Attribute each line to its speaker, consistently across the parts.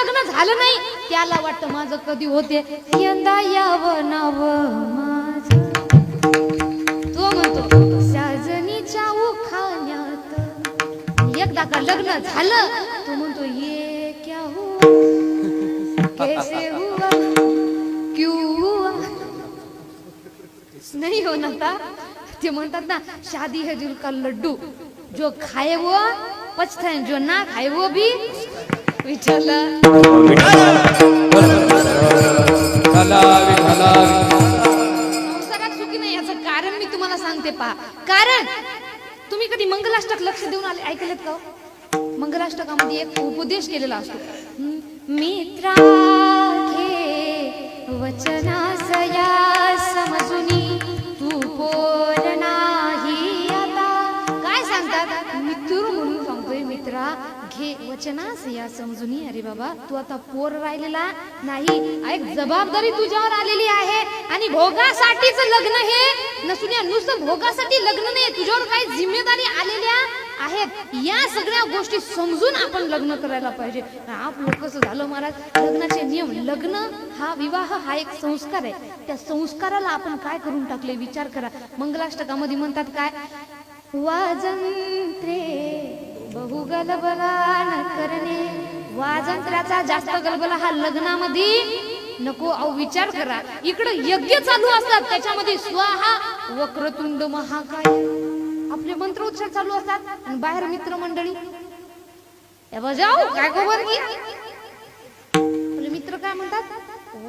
Speaker 1: लग्न झालं नाही त्याला वाटतं माझं कधी होते. यंदा यावं नाव माझ. तो म्हणतो साजनीच्या उखाण्यात एकदा का लग्न झालं? तो म्हणतो ये क्या हुआ? कैसे हुआ? क्यों हुआ? नहीं हो ना ते. म्हणतात ना शादी है दिल का लड्डू. जो खाए वो पछताए जो ना खाए वो भी
Speaker 2: विठ्ठला.
Speaker 1: संसारात सुखी नाही याचं कारण मी तुम्हाला सांगते पहा. कारण तुम्ही कधी मंगलाष्टक लक्ष देऊन आले ऐकलेत का हो? मंगलाष्टकामध्ये एक उपदेश केलेला असतो. मित्रा वचनासया समजुनी हे वचनास या समजुनी अरे बाबा तू आता पोर राहिलेला नाही. एक जबाबदारी तुझ्यावर आलेली आहे. आणि भोगासाठीच लग्न हे. नसून या नुसतं भोगासाठी लग्न नाही तुझ्यावर काही जिम्मेदारी आलेल्या आहेत. या सगळ्या गोष्टी समजून आपण लग्न करायला पाहिजे. आपलं कसं झालं महाराज लग्नाचे नियम. लग्न हा विवाह हा एक संस्कार आहे. त्या संस्काराला आपण काय करून टाकले? विचार करा. मंगलाष्टकामध्ये म्हणतात काय? वाजंत्रे गलबला न करणे. वाजंत्र्याचा जास्त गलबला हा लग्नामध्ये? नको अहो विचार करा. इकडं यज्ञ चालू असतात त्याच्यामध्ये स्वाहा वक्रतुंड महाकाय. आपले मंत्र उच्चार चालू असतात आणि बाहेर मित्र मंडळी बजाव काय खबर की आपले मित्र काय म्हणतात?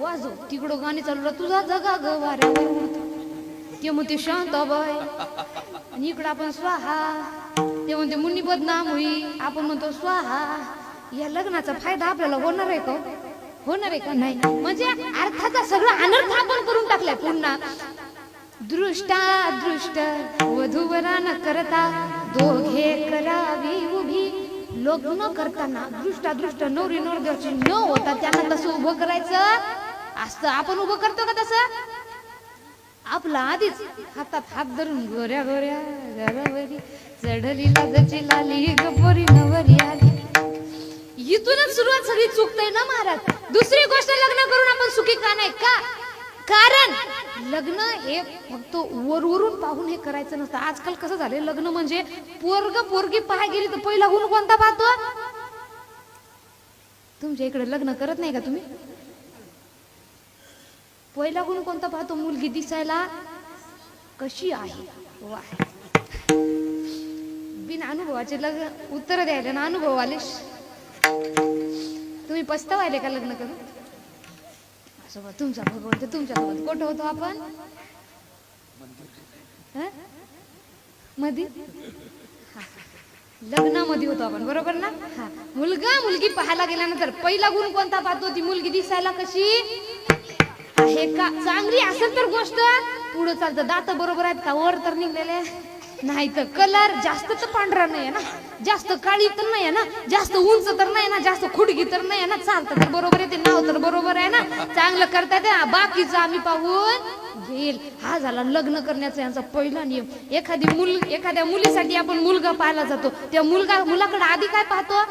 Speaker 1: वाजव तिकडं गाणी चालू राहत तुझा जगा ग वाऱ्यावर. उडतो. ते म्हणते शांत बाय आणि इकडं आपण स्वाहा ते म्हणते मुन्नी बदनाम होई आपण म्हणतो स्वाहा या लग्नाचा फायदा आपल्याला होणार आहे का हो? होणार आहे का नाही? म्हणजे अर्थाचा सगळा अनर्थ आपण करून टाकलाय पुन्हा. दृष्टा दृष्ट वधूवरा न करता दोघे करावी उभी. लग्न करताना दृष्टा दृष्ट नवरी नवरदेवाची न होता त्यांना तसं उभं करायचं. असतं आपण उभं करतो का तसं? आपला आधीच हातात हात धरून गोऱ्या गोऱ्या घरावरी चढली लाजची लाली गपोरी नवरी आली. इथूनच सुरुवात सगळी चुकते ना महाराज? दुसरी गोष्ट लग्न करून आपण सुखी का नाही? का? कारण लग्न हे फक्त वरवरून पाहून हे करायचं नसतं. आजकाल कसं झालं लग्न म्हणजे पोरग पोरगी पाहाय गेली तर पहिला हुन कोणता पाहतो? तुमच्या इकडे लग्न करत नाही का तुम्ही? पहिला गुण कोणता पाहतो मुलगी दिसायला? कशी आहे? वा बिन अनुभवाचे लग्न उत्तर द्यायला ना अनुभव आले तुम्ही पस्तावायले का लग्न करून? सोबत तुमचा भगवंत तुमच्यासोबत कुठं होतो आपण? मध्ये लग्नामध्ये होतो आपण बरोबर ना? हा. मुलगा मुलगी पाहायला गेल्यानंतर पहिला गुण कोणता पाहतो ती मुलगी दिसायला कशी? हे का चांगली असेल तर गोष्ट. पुढे चालतं. दात बरोबर आहेत का? वर तर निघलेले. नाही तर कलर जास्त तर पांढरा नाही आहे ना. जास्त काळी तर नाही आहे ना. जास्त उंच तर नाही ना. जास्त खुडगी तर नाही आहे ना. चालतं तर बरोबर आहे ते. नाव तर बरोबर आहे ना. चांगलं करता येते. ना बाकीचं आम्ही पाहून घेईल. हा झाला लग्न करण्याचा यांचा पहिला नियम. एखादी मुल एखाद्या मुलीसाठी आपण मुलगा पाहायला जातो. त्या मुलगा मुलाकडे आधी काय पाहतो?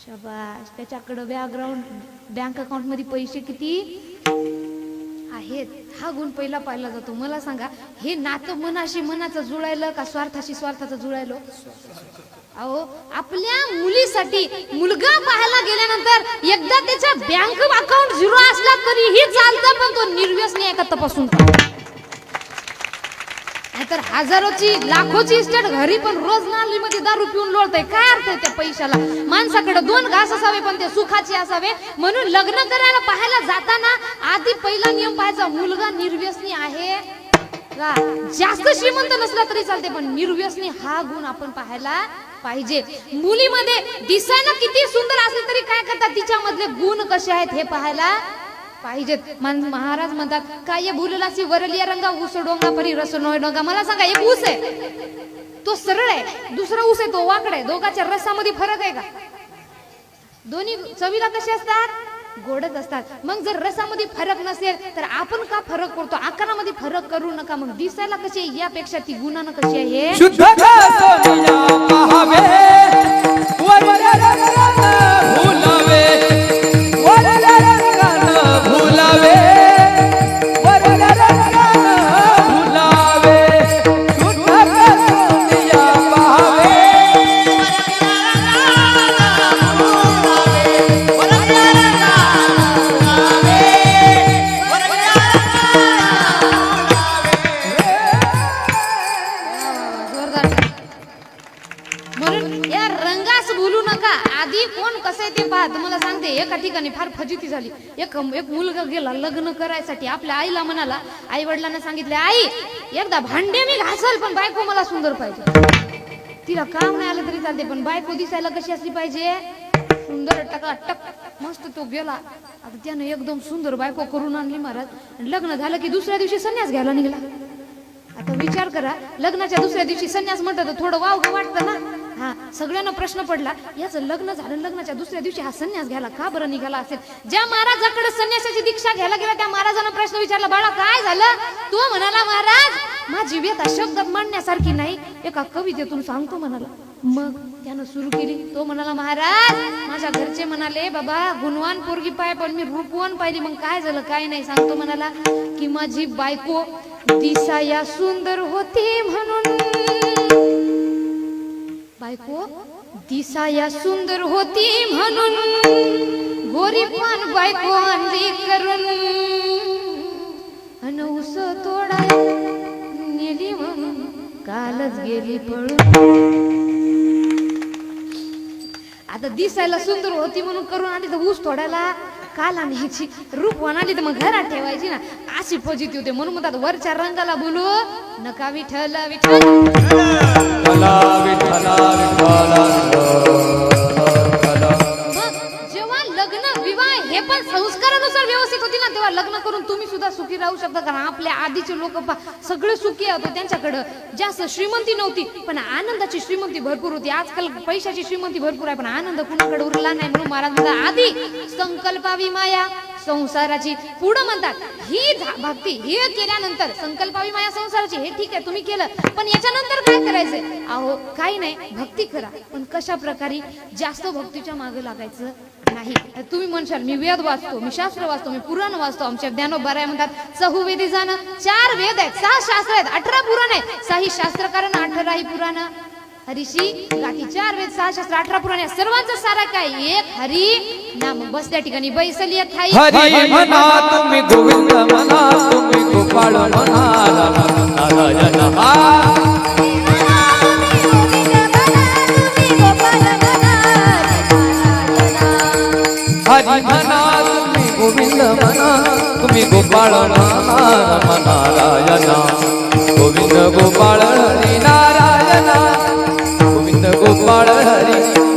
Speaker 1: शबाश त्याच्याकडं बॅकग्राऊंड बँक अकाउंटमध्ये पैसे किती आहेत? हा गुण पहिला पाहिला जातो. मला सांगा हे नातं मनाशी मनाचं जुळायलं का स्वार्थाशी स्वार्थाचं जुळायलो? अहो आपल्या मुलीसाठी मुलगा पाहायला गेल्यानंतर एकदा त्याचा बँक अकाउंट झिरो असला तरीही चालतं पण तो निर्व्यसनी आहे का तपासून? नाहीतर हजारोची लाखोची इस्टेट घरी पण रोज नालीमध्ये दारू पिऊन लोळतय. काय अर्थ आहे त्या पैशाला? माणसाकडे दोन घास असावे पण ते सुखाचे असावे. म्हणून लग्न करायला पाहायला जाताना आधी पहिला नियम पाहायचा मुलगा निर्व्यसनी आहे. का जास्त श्रीमंत नसला तरी चालते पण निर्व्यसनी हा गुण आपण पाहायला पाहिजे. मुलीमध्ये दिसायला किती सुंदर असले तरी काय करतात? तिच्यामधले गुण कसे आहेत हे पाहायला पाहिजेत. महाराज म्हणतात काय भुललासी वरलिया रंगा ऊस डोंगा परी रस डोंगा? मला सांगा एक ऊस आहे. तो सरळ आहे. दुसरा ऊस आहे तो वाकड आहे. दोघाच्या रसामध्ये फरक आहे का? दोन्ही चवीला कसे असतात? गोडच असतात. मग जर रसामध्ये फरक नसेल तर आपण का फरक करतो? आकारामध्ये फरक करू नका. मग दिसायला कशी आहे? यापेक्षा ती गुणानं कशी आहे आधी कोण कसं आहे ते पहा. तुम्हाला सांगते एका ठिकाणी फार फजिती झाली. एक एक मुलगा गेला लग्न करायसाठी आपल्या आईला म्हणाला आई वडिलांना सांगितले आई एकदा भांडे मी घासल पण बायको मला सुंदर पाहिजे. तिला काम नाही आलं तरी चालते पण बायको दिसायला कशी असली पाहिजे? सुंदर टका टक मस्त तो गेला. आता त्यानं एकदम सुंदर बायको करून आणली महाराज. लग्न झालं की दुसऱ्या दिवशी संन्यास घ्यायला निघाला. आता विचार करा लग्नाच्या दुसऱ्या दिवशी संन्यास म्हणतात तर थोडं वावग वाटतं ना? हा सगळ्यांना प्रश्न पडला याचं लग्न झालं लग्नाच्या दुसऱ्या दिवशी हा संन्यास घ्यायला का बरं निघाला असेल? ज्या महाराजाकडे संन्यासाची दीक्षा घ्यायला गेला त्या महाराजांना प्रश्न विचारला बाळा काय झालं? तो म्हणाला महाराज माझी व्यथा शब्दात मांडण्यासारखी नाही एका कवितेतून सांगतो म्हणाला. मग त्यानं सुरू केली. तो म्हणाला महाराज माझ्या घरचे म्हणाले बाबा गुणवान पोरगी पाय पण मी रूपवान पाहिली मग काय झालं काय नाही? सांगतो म्हणाला की माझी बायको दिसाया सुंदर होती म्हणून बायको दिसाया सुंदर होती म्हणून गोरी पण बायको आणली करून. अन उस तोडा नेली म्हणून कालच गेली पळून. आता दिसायला सुंदर होती म्हणून करून आली तर ऊस तोडायला काल आणायची रूप आली तर मग घरात ठेवायची ना अशी फजिती होते. म्हणून म्हणतात वरच्या रंगाला बोलू नका विठ्ठला मग जेव्हा लग्न विवाह हे पण संस्कारानुसार व्यवस्थित होती ना तेव्हा लग्न करून तुम्ही सुद्धा सुखी राहू शकता. कारण आपल्या आधीचे लोक सगळे सुखी होते त्यांच्याकडं. जास्त श्रीमंती नव्हती पण आनंदाची श्रीमंती भरपूर होती. आजकाल पैशाची श्रीमंती भरपूर आहे पण आनंद कुणाकडे उरला नाही म्हणून महाराज म्हणतात आधी संकल्पावी माया संसाराची पुढं म्हणतात. ही भक्ती हे केल्यानंतर संकल्पावी माया संसाराची हे ठीक आहे तुम्ही केलं. पण याच्यानंतर काय करायचंय? अहो काही नाही भक्ती करा. पण कशा प्रकारे जास्त भक्तीच्या मागे लागायचं नाही. तुम्ही म्हणशाल मी वेद वाचतो मी शास्त्र वाचतो मी पुराण वाचतो. आमच्या ज्ञानोबा राय म्हणतात चहुवेदी जाणं चार वेद आहेत सहा शास्त्र आहेत अठरा पुराण आहेत. साही शास्त्र कारण अठरा ही पुराण. हरीशी गाठी चार वेद सहा शास्त्र अठरा पुराण आहे सर्वांचं सारा काय? एक हरी नाम. बस त्या ठिकाणी बैसली एक थाई
Speaker 2: हरी म्हणा तुम्ही गोविंद म्हणा तुम्ही गोपाळ म्हणा हरी म्हणा तुम्ही गोविंद म्हणा तुम्ही गोपाळ म्हणा रम नारायण गोविंद गोपाळ हरी नारायण गोविंद गोपाळ हरी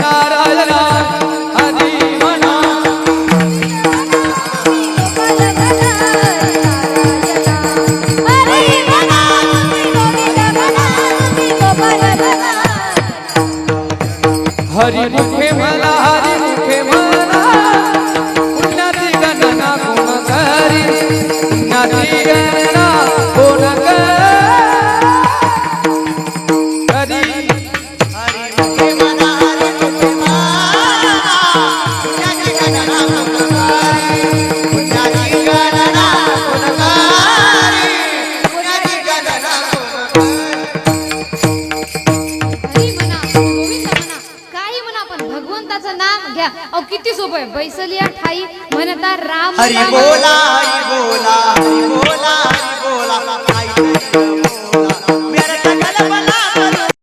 Speaker 1: आहे बैसलिया ठाई म्हणता राम
Speaker 3: हरी. बोला हरी बोला हरी बोला हरी बोला